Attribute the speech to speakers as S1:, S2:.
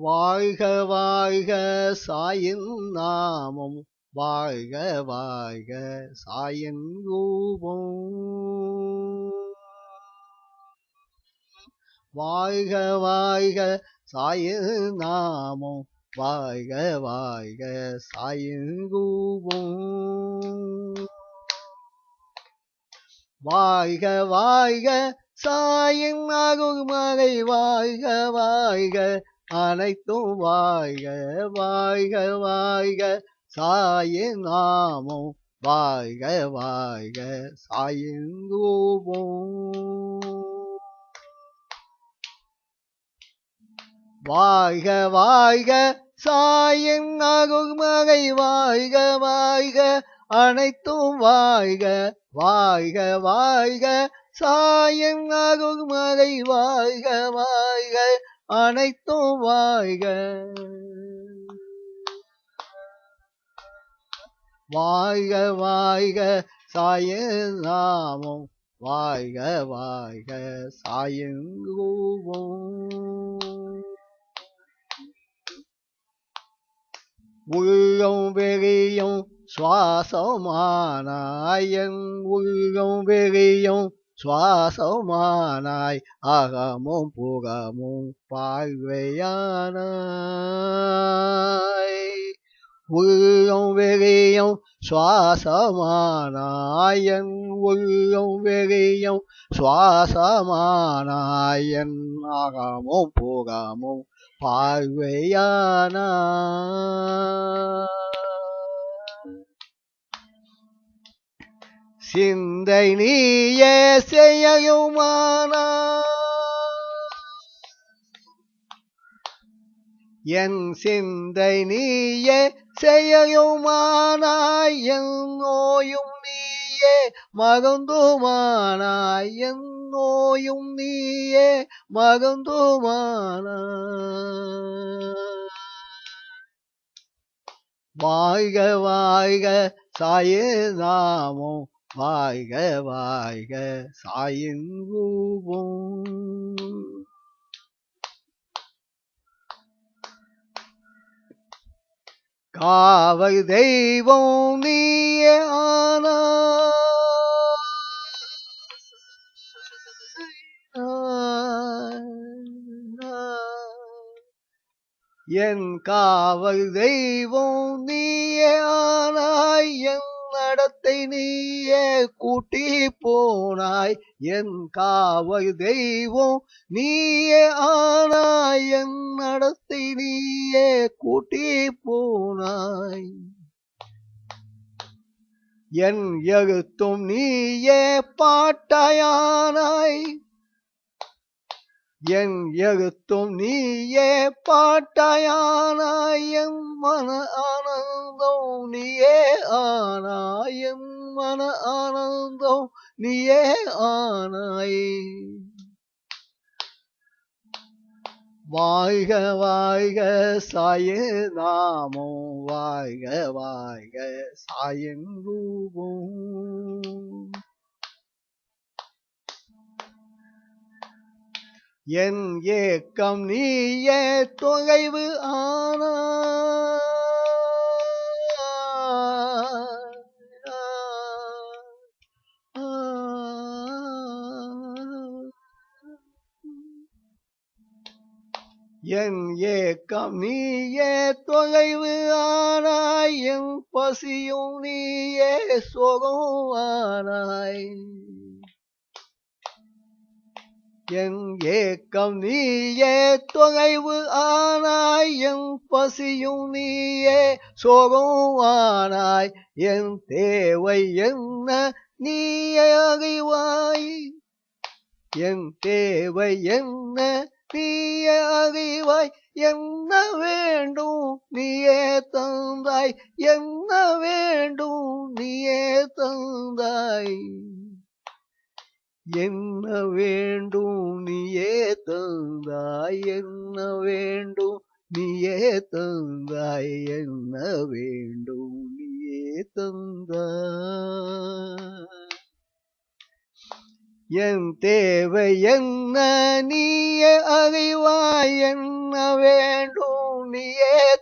S1: வாழ்க வாழ்க சாயின் நாமம். வாழ்க வாழ்க சாயின் ரூபம். வாழ்க வாழ்க சாயின் நாமம். வாழ்க வாழ்க சாயின் ரூபம். வாழ்க வாழ்க சாயின் நாகுமலை வாழ்க வாழ்க அனைத்தும் வாழ்க வாழ்க வாழ்க சாயின் நாமம். வாழ்க வாழ்க சாயின் ரூபம் வாழ்க வாழ்க சாயின் அருள்மறை வாழ்க வாழ்க அனைத்தும் வாழ்க வாழ்க வாழ்க சாயின் அருள்மறை வாழ்க வாழ்க அனைத்தும் வாழ்க வாழ்க வாழ்க சாயின் நாமம். வாழ்க வாழ்க சாயங்கூவும். உள்ளம் வெளியும் சுவாசமானாயன். உள்ளம் வெளியும் சுவாசமானாய் அகமும் புகமும் பார்வையானாய். உள்ளம் வெளியும் சுவாசமானாயன் உள்ளம் வெளியும் சுவாசமானாயன் அகமும் புகமும் பார்வையானாய். சிந்தை நீயே செய்யுமானா என் சிந்தை நீயே செய்யுமானாய் என் நோயும் நீயே மகந்துமானாய் என் நோயும் நீயே மகந்துமானாய் வாழ்க வாழ்க சாயே நாமம். வாழ்க வாழ்க சாயின் ரூபம் காவல் தெய்வம் நீயே ஆனா. என் காவல் தெய்வம் நீயே ஆனாய் என் நடத்தை நீயே கூட்டி போனாய். என் காவல் தெய்வம் நீயே ஆனாய். என் நடத்தை நீயே கூட்டி போனாய். என் எழுத்தும் நீயே பாட்டாயானாய். என் எழுத்தும் நீயே பாட்டாயானாயம் மன ஆனந்தம் நீயே ஆனாயம் மன ஆனந்தம் நீயே ஆனாய். வாழ்க வாழ்க சாய நாமோ வாழ்க வாழ்க சாயின் ரூபம் என் ஏக்கம் நீய தொகைவு ஆனா. என் ஏக்கம் நீயே தொலைவு ஆனாய் என் பசியும் நீயே சோகம் ஆனாய். என் ஏக்கம் நீயே தொலைவு ஆனாய் என் பசியும் நீயே சோகம் ஆனாய் என் தேவை என்ன நீயே அறிவாய். என் தேவை என்ன நீயே அறிவாய். என்ன வேண்டும் நீயே தந்தாய். என்ன வேண்டும் நீயே தந்தாய். என்ன வேண்டும்? நீயே தந்தாய் என்ன வேண்டும்? நீயே தந்தாய் என்ன வேண்டும்? நீயே தந்தாய் என் தேவை என்ன? நீயே அறிவாய் என்ன வேண்டும்? நீயே